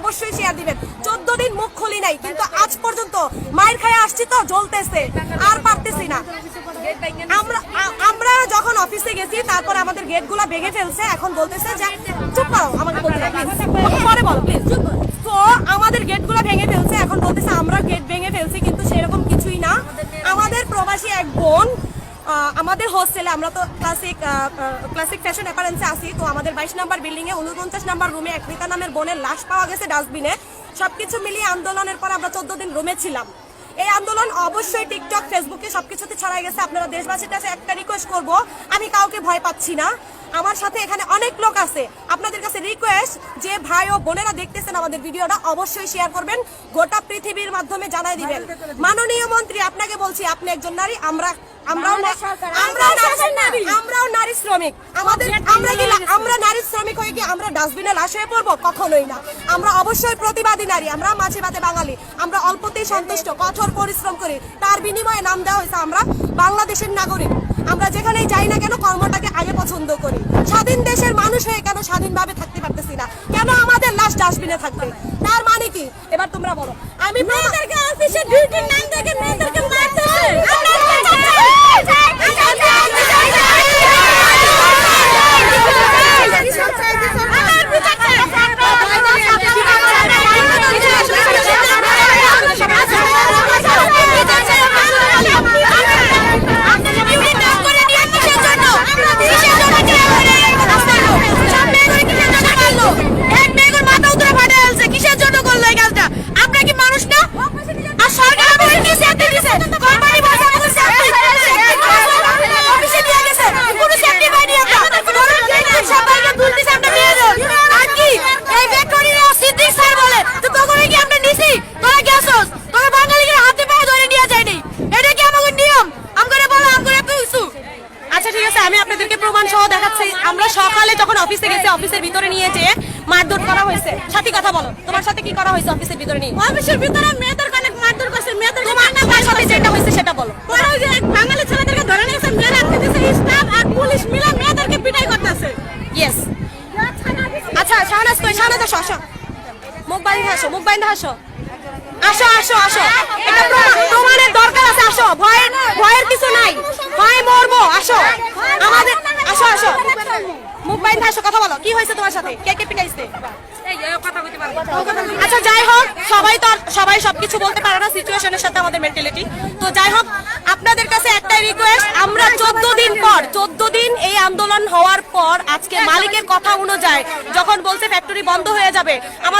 অবশ্যই শেয়ার দিবেন। চোদ্দ দিন মুখ খুলি নাই কিন্তু আজ পর্যন্ত মায়ের খায় আসছি তো জ্বলতেছে আর পারতেছি না। আমরা আমরা যখন অফিসে গেছি তারপর আমাদের গেট গেটগুলো ভেঙে ফেলছে এখন বলতেছে যে চুপ করো আমাকে বলতে পরে বলো প্লিজ তো আমাদের হোস্টেলে আমরা তো ক্লাসিক ক্লাসিক ফ্যাশন অ্যাপারেন্সে আসি তো আমাদের বাইশ নাম্বার বিল্ডিংয়ে উনপঞ্চাশ নাম্বার রুমে এক রীতা নামের বোনের লাশ পাওয়া গেছে ডাস্টবিনে সবকিছু মিলিয়ে আন্দোলনের পর আমরা চোদ্দ দিন রুমে ছিলাম। এই আন্দোলন অবশ্যই টিকটক ফেসবুকে সবকিছুতে ছড়াই গেছে। আপনারা দেশবাসীর কাছে একটা রিকোয়েস্ট করব, আমি কাউকে ভয় পাচ্ছি না। আমার সাথে এখানে অনেক লোক আছে। আপনাদের কাছে রিকোয়েস্ট যে ভাই ও বোনেরা দেখতেছেন আমাদের ভিডিওটা অবশ্যই শেয়ার করবেন। গোটা পৃথিবীর মাধ্যমে জানাই দিবেন। মাননীয় মন্ত্রী আপনাকে বলছি আপনি একজন নারী আমরা আমরাও নারী আমরাও নারী শ্রমিক। আমাদের আমরা কি আমরা নারী শ্রমিক হয়ে কি আমরা ডাস্টবিনে লাশ হয়ে পড়ব? কখনোই না। আমরা অবশ্যই প্রতিবাদী নারী। আমরা মাঝে মাঝে বাঙালি। আমরা অল্পতেই সন্তুষ্ট কঠোর পরিশ্রম করি। তার বিনিময়ে নাম দেওয়া হয়েছে আমরা বাংলাদেশের নাগরিক। আমরা যেখানেই যাই না কেন কর্মটাকে আগে পছন্দ করি। স্বাধীন দেশের মানুষ হয়ে কেন স্বাধীনভাবে থাকতে পারতেছি না? কেন আমাদের লাশ ডাস্টবিনে থাকবে? তার মানে কি? এবার তোমরা বলো। আমি মেয়েদেরকে অফিসে ডিউটির নাম থেকে মেয়েদেরকে মারতে কিসের জন্য করল এই কাজটা আপনারা কি মানুষ না আর সরকার আমাদের কি সেফটি দিছে কোম্পানি বসে আমাদের সেফটি অফিসে দিয়ে গেছে কোনো সেফটি পাইনি আমরা সবাইকে তুলতেছে আমরা নিয়ে যাও আর কি এই ফ্যাক্টরি সিদ্দিক স্যার বলে তো তখন কি আমরা নিছি তোরা গেছস তোরা বাঙালিকে হাতে পায়ে ধরে নিয়ে যায়নি এটা কি আমাদের নিয়ম আমগরে বলো আমগরে এত ইস্যু আচ্ছা ঠিক আছে আমি আপনাদেরকে প্রমাণ সহ দেখাচ্ছি। আমরা সকালে যখন অফিসে গেছি অফিসের ভিতরে নিয়ে যে মারধর করা হয়েছে। সাথী কথা বলো তোমার সাথে কি করা হয়েছে অফিসের ভিতরে নিয়ে? অফিসের ভিতরে মেয়েদের অনেক মারধর করছে মেয়েদের তোমার তোমার সাথে যেটা হয়েছে সেটা বলো। পরে ওই যে বাঙালি ছেলেদেরকে ধরে নিয়েছে মেয়েরা আটকে দিয়েছে স্টাফ আর পুলিশ মিলে মেয়েদেরকে পিটাই করতেছে। ইয়েস আচ্ছা শাহনাজ কই? শাহনাজ আসো আসো। মুখ বাইন্ধে আসো মুখ বাইন্ধে আসো আসো আসো আসো। এটা প্রমাণের দরকার আছে আসো। ভয়ের ভয়ের কিছু নাই। ভয়ে মরবো আসো আমাদের আসো আসো মুখ আসো কথা বলো। কি হয়েছে তোমার সাথে? কে কে পিটাইছে? আচ্ছা যাই হোক সবাই তো সবাই সবকিছু বলতে পারে না সিচুয়েশনের সাথে আমাদের মেন্টালিটি তো যাই হোক আপনাদের কাছে একটাই রিকোয়েস্ট আমরা চোদ্দ দিন পর চোদ্দ দিন এই আন্দোলন হওয়ার পর আজকে মালিকের কথা অনুযায়ী যখন বলছে ফ্যাক্টরি বন্ধ হয়ে যাবে আমাদের